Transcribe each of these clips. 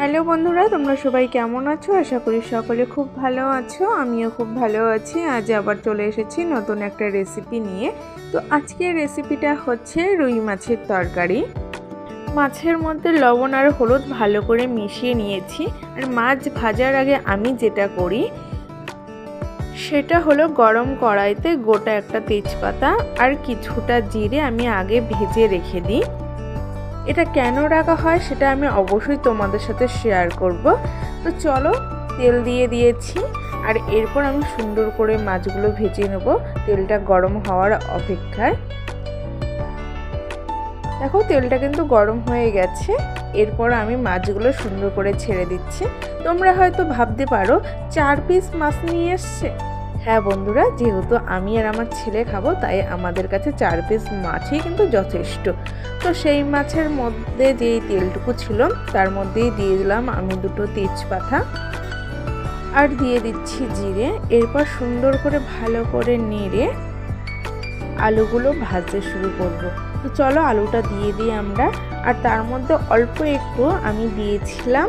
Hello বন্ধুরা, তোমরা সবাই কেমন আছো? আশা করি সকলে খুব ভালো আছো, আমিও খুব ভালো আছি। আজ আবার চলে এসেছি নতুন একটা রেসিপি নিয়ে। তো আজকের রেসিপিটা হচ্ছে রুই মাছের তরকারি। মাছের মধ্যে লবণ আর হলুদ ভালো করে মিশিয়ে নিয়েছি। আর মাছ ভাজার আগে আমি যেটা করি, সেটা হলো গরম কড়াইতে গোটা একটা তেজপাতা আর কিছুটা জিরে আমি আগে ভেজে রেখে দিই। এটা কেন রাখা হয় সেটা আমি অবশ্যই তোমাদের সাথে শেয়ার করব। তো চলো, তেল দিয়ে দিয়েছি আর এরপর আমি সুন্দর করে মাছগুলো ভেজে নেব। তেলটা গরম হওয়ার অপেক্ষায়। দেখো, তেলটা কিন্তু গরম হয়ে গেছে। এরপর আমি মাছগুলো সুন্দর করে ছেড়ে দিচ্ছি। তোমরা হয়তো ভাবতে পারো, চার পিস মাছ নিয়ে এসছে। হ্যাঁ বন্ধুরা, যেহেতু আমি আর আমার ছেলে খাব, তাই আমাদের কাছে চার পিস মাছই কিন্তু যথেষ্ট। তো সেই মাছের মধ্যে যেই তেলটুকু ছিল, তার মধ্যেই দিয়ে দিলাম আমি দুটো তেজপাতা আর দিয়ে দিচ্ছি জিরে। এরপর সুন্দর করে ভালো করে নেড়ে আলুগুলো ভাজতে শুরু করব। তো চলো আলুটা দিয়ে দিই আমরা। আর তার মধ্যে অল্প একটু আমি দিয়েছিলাম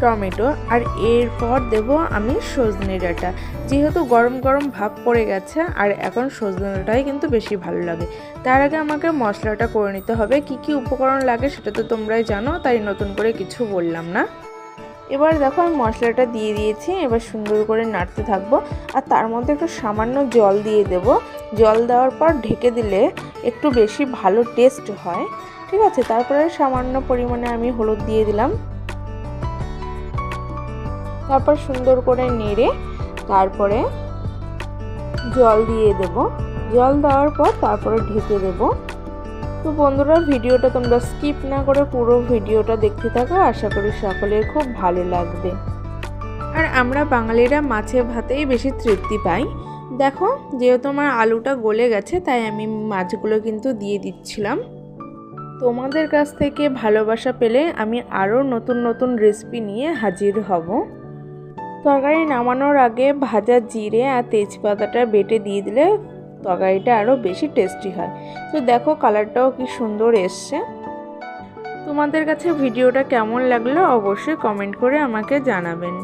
টমেটো আর এরপর দেব আমি সজনে ডাঁটা। যেহেতু গরম গরম ভাব পড়ে গেছে, আর এখন সজনে ডাঁটাই কিন্তু বেশি ভালো লাগে। তার আগে আমাকে মশলাটা করে নিতে হবে। কি কি উপকরণ লাগে সেটা তো তোমরাই জানো, তাই নতুন করে কিছু বললাম না। এবার দেখো আমি মশলাটা দিয়ে দিয়েছি, এবার সুন্দর করে নাড়তে থাকব। আর তার মধ্যে একটু সামান্য জল দিয়ে দেব। জল দেওয়ার পর ঢেকে দিলে একটু বেশি ভালো টেস্ট হয়। ঠিক আছে, তারপরে সামান্য পরিমাণে আমি হলুদ দিয়ে দিলাম। তারপর সুন্দর করে নেড়ে তারপরে জল দিয়ে দেব। জল দেওয়ার পর তারপরে ঢেকে দেব। তো বন্ধুরা, ভিডিওটা তোমরা স্কিপ না করে পুরো ভিডিওটা দেখতে থাকো। আশা করি সকলের খুব ভালো লাগবে। আর আমরা বাঙালিরা মাছে ভাতেই বেশি তৃপ্তি পাই। দেখো, যেহেতু আমার আলুটা গলে গেছে, তাই আমি মাছগুলো কিন্তু দিয়ে দিচ্ছিলাম। তোমাদের কাছ থেকে ভালোবাসা পেলে আমি আরও নতুন নতুন রেসিপি নিয়ে হাজির হব। তরকারি নামানোর আগে ভাজা জিরে আর তেজপাতাটা বেটে দিয়ে দিলে তরকারিটা আরও বেশি টেস্টি হয়। তো দেখো কালারটাও কি সুন্দর এসছে। তোমাদের কাছে ভিডিওটা কেমন লাগল অবশ্যই কমেন্ট করে আমাকে জানাবেন।